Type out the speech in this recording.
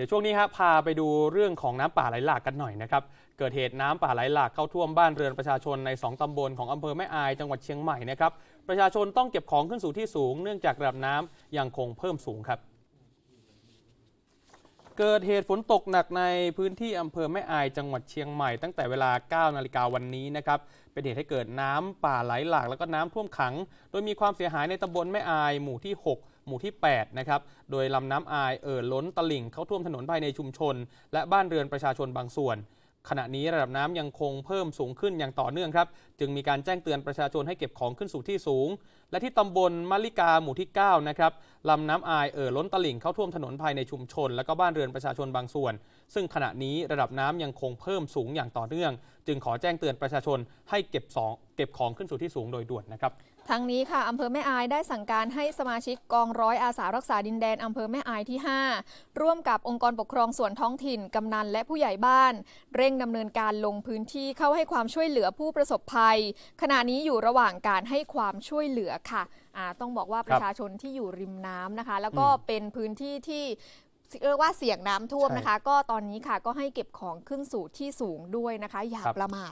ดี๋ยวช่วงนี้ครับพาไปดูเรื่องของน้ำป่าไหลหลากกันหน่อยนะครับ เกิดเหตุน้ำป่าไหลหลากเข้าท่วมบ้านเรือนประชาชนใน 2ตำบลของอำเภอแม่อายจังหวัดเชียงใหม่นะครับประชาชนต้องเก็บของขึ้นสู่ที่สูง เนื่องจากระดับน้ำยังคงเพิ่มสูงครับ เกิดเหตุฝนตกหนักในพื้นที่อำเภอแม่อายจังหวัดเชียงใหม่ ตั้งแต่เวลา 9 นาฬิกาวันนี้นะครับเป็นเหตุให้เกิดน้ำป่าไหลหลากแล้วก็น้ำท่วมขัง โดยมีความเสียหายในตำบลแม่อายหมู่ที่ 6 หมู่ที่ 8 นะครับ โดยลำน้ำอายเอ่อล้นตลิ่งเข้าท่วมถนนภายในชุมชน และบ้านเรือนประชาชนบางส่วน ขณะนี้ระดับน้ำยังคงเพิ่มสูงขึ้นอย่างต่อเนื่องครับ จึงมีการแจ้งเตือนประชาชนให้เก็บของขึ้นสู่ที่สูง และที่ตำบลมะลิกาหมู่ที่ 9 นะครับลำน้ำอายเอ่อล้นตลิ่งเข้าท่วมถนนภายในชุมชน และก็บ้านเรือนประชาชนบางส่วน ซึ่งขณะนี้ระดับน้ำยังคงเพิ่มสูงอย่างต่อเนื่อง จึงขอแจ้งเตือนประชาชนให้เก็บสองเก็บของขึ้นสู่ที่สูงโดยด่วนนะครับทั้งนี้ค่ะอำเภอแม่อายได้สั่งการให้สมาชิกกองร้อยอาสารักษาดินแดนอำเภอแม่อายที่ 5 ร่วมกับองค์กรปกครองส่วนท้องถิ่น กำนันและผู้ใหญ่บ้าน เร่งดำเนินการลงพื้นที่เข้าให้ความช่วยเหลือผู้ประสบภัย ขณะนี้อยู่ระหว่างการให้ความช่วยเหลือค่ะต้องบอกว่าประชาชนที่อยู่ริมน้ำนะคะ แล้วก็อืมเป็นพื้นที่ที่เรียกว่าเสี่ยงน้ำท่วมนะคะ ก็ตอนนี้ค่ะก็ให้เก็บของขึ้นสู่ที่สูงด้วยนะคะ อย่าครับประมาท